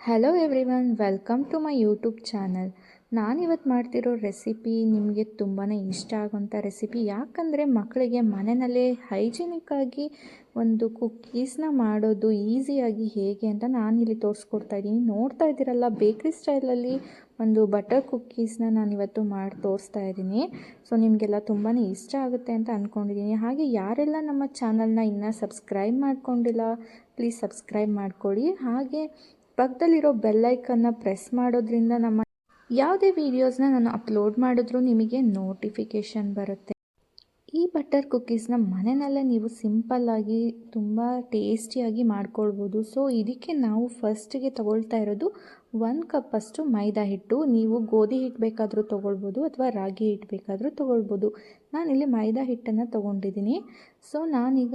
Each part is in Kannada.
Hello everyone welcome to my YouTube channel ನಾನಿವತ್ತು ಮಾಡ್ತಿರೋ ರೆಸಿಪಿ ನಿಮಗೆ ತುಂಬಾ ಇಷ್ಟ ಆಗೋಂಥ ರೆಸಿಪಿ ಯಾಕಂದರೆ ಮಕ್ಕಳಿಗೆ ಮನೆಯಲ್ಲೇ ಹೈಜಿನಿಕ್ಕಾಗಿ ಒಂದು ಕುಕ್ಕೀಸ್ನ ಮಾಡೋದು ಈಸಿಯಾಗಿ ಹೇಗೆ ಅಂತ ನಾನು ಇಲ್ಲಿ ತೋರಿಸ್ಕೊಡ್ತಾ ಇದ್ದೀನಿ. ನೋಡ್ತಾ ಇದ್ದೀರಲ್ಲ ಬೇಕ್ರಿ ಸ್ಟೈಲಲ್ಲಿ ಒಂದು ಬಟರ್ ಕುಕ್ಕೀಸ್ನ ನಾನಿವತ್ತು ಮಾಡಿ ತೋರಿಸ್ತಾ ಇದ್ದೀನಿ. ಸೊ ನಿಮಗೆಲ್ಲ ತುಂಬಾ ಇಷ್ಟ ಆಗುತ್ತೆ ಅಂತ ಅಂದ್ಕೊಂಡಿದ್ದೀನಿ ಹಾಗೆ ಯಾರೆಲ್ಲ ನಮ್ಮ ಚಾನಲ್ನ ಇನ್ನೂ ಸಬ್ಸ್ಕ್ರೈಬ್ ಮಾಡ್ಕೊಂಡಿಲ್ಲ ಪ್ಲೀಸ್ ಸಬ್ಸ್ಕ್ರೈಬ್ ಮಾಡ್ಕೊಳ್ಳಿ. ಹಾಗೆ ಪಕ್ಕದಲ್ಲಿರೋ ಬೆಲ್ಲೈಕನ್ನ ಪ್ರೆಸ್ ಮಾಡೋದ್ರಿಂದ ನಮ್ಮ ಯಾವುದೇ ವೀಡಿಯೋಸ್ನ ನಾನು ಅಪ್ಲೋಡ್ ಮಾಡಿದ್ರೂ ನಿಮಗೆ ನೋಟಿಫಿಕೇಷನ್ ಬರುತ್ತೆ. ಈ ಬಟರ್ ಕುಕ್ಕೀಸ್ನ ಮನೆಯಲ್ಲೇ ನೀವು ಸಿಂಪಲ್ಲಾಗಿ ತುಂಬ ಟೇಸ್ಟಿಯಾಗಿ ಮಾಡ್ಕೊಳ್ಬೋದು. ಸೊ ಇದಕ್ಕೆ ನಾವು ಫಸ್ಟಿಗೆ ತಗೊಳ್ತಾ ಇರೋದು ಒಂದು ಕಪ್ಪಷ್ಟು ಮೈದಾ ಹಿಟ್ಟು. ನೀವು ಗೋಧಿ ಹಿಟ್ಟು ಬೇಕಾದರೂ ತೊಗೊಳ್ಬೋದು ಅಥವಾ ರಾಗಿ ಹಿಟ್ಟು ಬೇಕಾದರೂ ತೊಗೊಳ್ಬೋದು. ನಾನಿಲ್ಲಿ ಮೈದಾ ಹಿಟ್ಟನ್ನು ತೊಗೊಂಡಿದ್ದೀನಿ. ಸೊ ನಾನೀಗ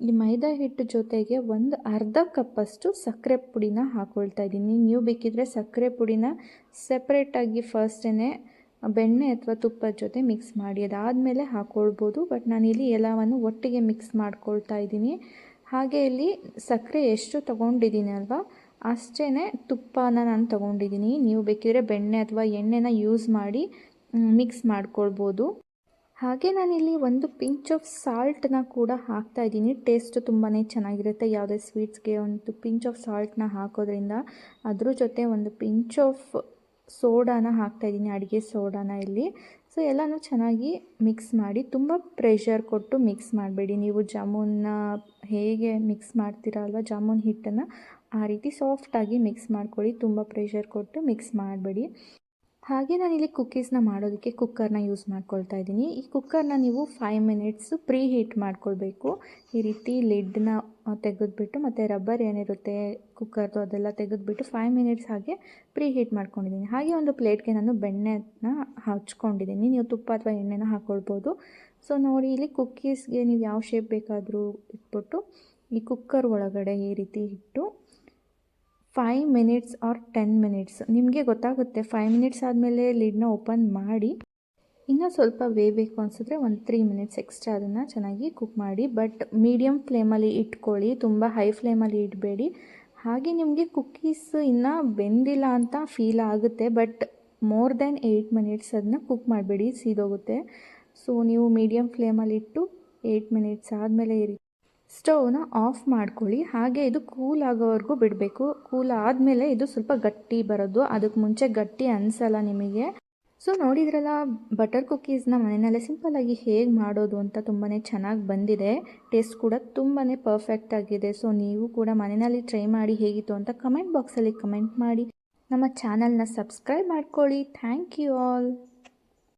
ಈ ಮೈದಾ ಹಿಟ್ಟು ಜೊತೆಗೆ ಒಂದು ಅರ್ಧ ಕಪ್ಪಷ್ಟು ಸಕ್ಕರೆ ಪುಡಿನ ಹಾಕ್ಕೊಳ್ತಾ ಇದ್ದೀನಿ. ನೀವು ಬೇಕಿದ್ರೆ ಸಕ್ಕರೆ ಪುಡಿನ ಸಪ್ರೇಟಾಗಿ ಫಸ್ಟೇ ಬೆಣ್ಣೆ ಅಥವಾ ತುಪ್ಪದ ಜೊತೆ ಮಿಕ್ಸ್ ಮಾಡಿ, ಅದಾದಮೇಲೆ ಹಾಕ್ಕೊಳ್ಬೋದು ಬಟ್ ನಾನಿಲ್ಲಿ ಎಲ್ಲವನ್ನು ಒಟ್ಟಿಗೆ ಮಿಕ್ಸ್ ಮಾಡ್ಕೊಳ್ತಾ ಇದ್ದೀನಿ. ಹಾಗೆ ಇಲ್ಲಿ ಸಕ್ಕರೆ ಎಷ್ಟು ತೊಗೊಂಡಿದ್ದೀನಿ ಅಲ್ವಾ ಅಷ್ಟೇ ತುಪ್ಪನ ನಾನು ತೊಗೊಂಡಿದ್ದೀನಿ. ನೀವು ಬೇಕಿದ್ರೆ ಬೆಣ್ಣೆ ಅಥವಾ ಎಣ್ಣೆನ ಯೂಸ್ ಮಾಡಿ ಮಿಕ್ಸ್ ಮಾಡ್ಕೊಳ್ಬೋದು. ಹಾಗೆ ನಾನಿಲ್ಲಿ ಒಂದು ಪಿಂಚ್ ಆಫ್ ಸಾಲ್ಟನ್ನ ಕೂಡ ಹಾಕ್ತಾ ಇದ್ದೀನಿ. ಟೇಸ್ಟ್ ತುಂಬಾ ಚೆನ್ನಾಗಿರುತ್ತೆ. ಯಾವುದೇ ಸ್ವೀಟ್ಸ್ಗೆ ಒಂದು ಪಿಂಚ್ ಆಫ್ ಸಾಲ್ಟನ್ನ ಹಾಕೋದ್ರಿಂದ ಅದ್ರ ಜೊತೆ ಒಂದು ಪಿಂಚ್ ಆಫ್ ಸೋಡಾನ ಹಾಕ್ತಾಯಿದ್ದೀನಿ ಅಡುಗೆ ಸೋಡಾನ ಇಲ್ಲಿ. ಸೊ, ಎಲ್ಲನೂ ಚೆನ್ನಾಗಿ ಮಿಕ್ಸ್ ಮಾಡಿ, ತುಂಬ ಪ್ರೆಷರ್ ಕೊಟ್ಟು ಮಿಕ್ಸ್ ಮಾಡಬೇಡಿ. ನೀವು ಜಾಮೂನ್ನ ಹೇಗೆ ಮಿಕ್ಸ್ ಮಾಡ್ತೀರಾ ಅಲ್ವಾ, ಜಾಮೂನ್ ಹಿಟ್ಟನ್ನು ಆ ರೀತಿ ಸಾಫ್ಟಾಗಿ ಮಿಕ್ಸ್ ಮಾಡ್ಕೊಳ್ಳಿ. ತುಂಬ ಪ್ರೆಷರ್ ಕೊಟ್ಟು ಮಿಕ್ಸ್ ಮಾಡಬೇಡಿ. ಹಾಗೆ ನಾನಿಲ್ಲಿ ಕುಕ್ಕೀಸ್ನ ಮಾಡೋದಕ್ಕೆ ಕುಕ್ಕರ್ನ ಯೂಸ್ ಮಾಡ್ಕೊಳ್ತಾ ಇದ್ದೀನಿ. ಈ ಕುಕ್ಕರ್ನ ನೀವು ಫೈವ್ ಮಿನಿಟ್ಸು ಪ್ರೀ ಹೀಟ್ ಮಾಡ್ಕೊಳ್ಬೇಕು. ಈ ರೀತಿ ಲಿಡ್ನ ತೆಗೆದ್ಬಿಟ್ಟು ಮತ್ತು ರಬ್ಬರ್ ಏನಿರುತ್ತೆ ಕುಕ್ಕರ್ದು ಅದೆಲ್ಲ ತೆಗೆದ್ಬಿಟ್ಟು ಫೈವ್ ಮಿನಿಟ್ಸ್ ಹಾಗೆ ಪ್ರೀ ಹೀಟ್ ಮಾಡ್ಕೊಂಡಿದ್ದೀನಿ. ಹಾಗೆ ಒಂದು ಪ್ಲೇಟ್ಗೆ ನಾನು ಬೆಣ್ಣೆನ ಹಚ್ಕೊಂಡಿದ್ದೀನಿ. ನೀವು ತುಪ್ಪ ಅಥವಾ ಎಣ್ಣೆನ ಹಾಕ್ಕೊಳ್ಬೋದು ಸೊ ನೋಡಿ ಇಲ್ಲಿ ಕುಕ್ಕೀಸ್ಗೆ ನೀವು ಯಾವ ಶೇಪ್ ಬೇಕಾದರೂ ಇಟ್ಬಿಟ್ಟು ಈ ಕುಕ್ಕರ್ ಒಳಗಡೆ ಈ ರೀತಿ ಇಟ್ಟು five minutes or ten minutes ನಿಮಗೆ ಗೊತ್ತಾಗುತ್ತೆ ಫೈವ್ ಮಿನಿಟ್ಸ್ ಆದಮೇಲೆ ಲಿಡ್ನ ಓಪನ್ ಮಾಡಿ, ಇನ್ನೂ ಸ್ವಲ್ಪ ಬೇಯಬೇಕು ಅನಿಸಿದ್ರೆ ಒಂದು ತ್ರೀ ಮಿನಿಟ್ಸ್ ಎಕ್ಸ್ಟ್ರಾ ಅದನ್ನು ಚೆನ್ನಾಗಿ ಕುಕ್ ಮಾಡಿ. ಬಟ್ ಮೀಡಿಯಮ್ ಫ್ಲೇಮಲ್ಲಿ ಇಟ್ಕೊಳ್ಳಿ, ತುಂಬ ಹೈ ಫ್ಲೇಮಲ್ಲಿ ಇಡಬೇಡಿ. ಹಾಗೆ ನಿಮಗೆ ಕುಕ್ಕೀಸ್ ಇನ್ನೂ ಬೆಂದಿಲ್ಲ ಅಂತ ಫೀಲ್ ಆಗುತ್ತೆ but more then eight minutes ಅದನ್ನ ಕುಕ್ ಮಾಡಬೇಡಿ, ಸೀದೋಗುತ್ತೆ. ಸೊ ನೀವು ಮೀಡಿಯಮ್ ಫ್ಲೇಮಲ್ಲಿ ಇಟ್ಟು ಏಯ್ಟ್ ಮಿನಿಟ್ಸ್ ಆದಮೇಲೆ ಇರಿ. ಸ್ಟವ್ನ ಆಫ್ ಮಾಡ್ಕೊಳ್ಳಿ. ಹಾಗೆ ಇದು ಕೂಲ್ ಆಗೋವರೆಗೂ ಬಿಡಬೇಕು. ಕೂಲ್ ಆದಮೇಲೆ ಇದು ಸ್ವಲ್ಪ ಗಟ್ಟಿ ಬರೋದು. ಅದಕ್ಕೆ ಮುಂಚೆ ಗಟ್ಟಿ ಅನಿಸಲ್ಲ ನಿಮಗೆ. ಸೊ, ನೋಡಿದ್ರಲ್ಲ ಬಟರ್ ಕುಕ್ಕೀಸ್ನ ಮನೆಯಲ್ಲೇ ಸಿಂಪಲ್ಲಾಗಿ ಹೇಗೆ ಮಾಡೋದು ಅಂತ ತುಂಬಾ ಚೆನ್ನಾಗಿ ಬಂದಿದೆ. ಟೇಸ್ಟ್ ಕೂಡ ತುಂಬಾ ಪರ್ಫೆಕ್ಟ್ ಆಗಿದೆ. ಸೊ ನೀವು ಕೂಡ ಮನೆಯಲ್ಲಿ ಟ್ರೈ ಮಾಡಿ ಹೇಗಿತ್ತು ಅಂತ ಕಮೆಂಟ್ ಬಾಕ್ಸಲ್ಲಿ ಕಮೆಂಟ್ ಮಾಡಿ. ನಮ್ಮ ಚಾನಲ್ನ ಸಬ್ಸ್ಕ್ರೈಬ್ ಮಾಡ್ಕೊಳ್ಳಿ. Thank you all